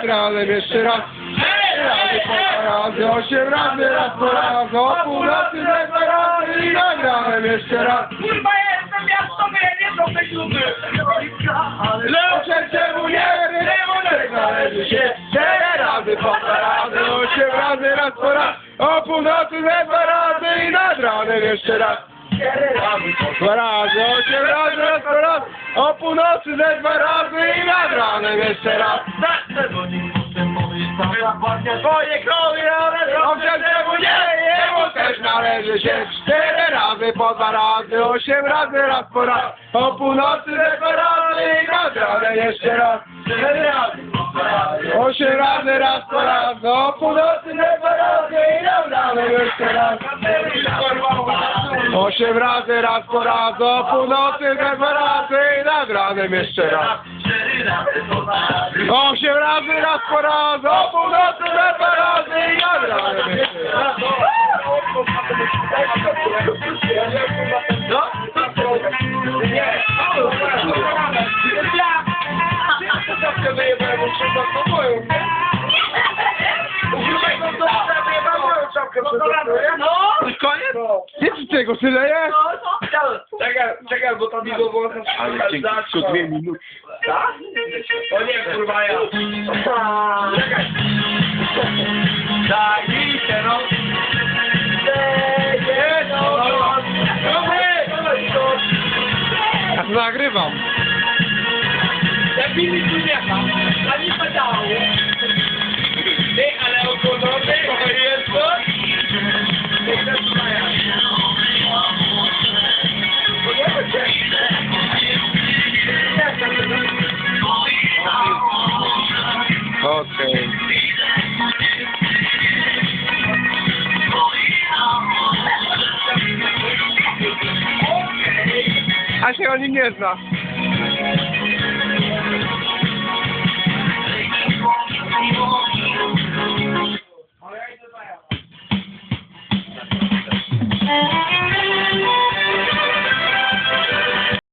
nad ranem jeszcze raz. Razy po razy, osiem razy, raz po raz, o północy dwa razy i nad ranem jeszcze raz. Kurwa, ja jestem miasto, nie są te kluby. Lecz czemu nie należy się Cztery razy po razy, osiem razy, raz po raz O północy dwa razy i nad ranem jeszcze raz dwa razy, osiem razy, raz po raz O północy ze dwa razy i nad ranem jeszcze raz. Twoje krowy należą się czemu nie Jemu też należy się Cztery razy po dwa razy, osiem razy, raz po raz. O północy ze dwa razy i nad ranem jeszcze raz. Cztery razy Osiem razy, raz po raz, o północy ze dwa razy i nad ranem jeszcze raz Osiem razy, raz po raz, o północy ze dwa razy i nad ranem jeszcze raz. Osiem razy, raz po raz, o północy ze dwa razy i nad ranem jeszcze raz ci tego tyle jest? Czekaj, czekaj, bo tam idą włosy. Ale dzięki, co dwie minuty. Tak? O nie, kurwa, ja. Czekaj. Daj się, no. Ja to nagrywam. Jak mi tu nie Okej. A się o nim.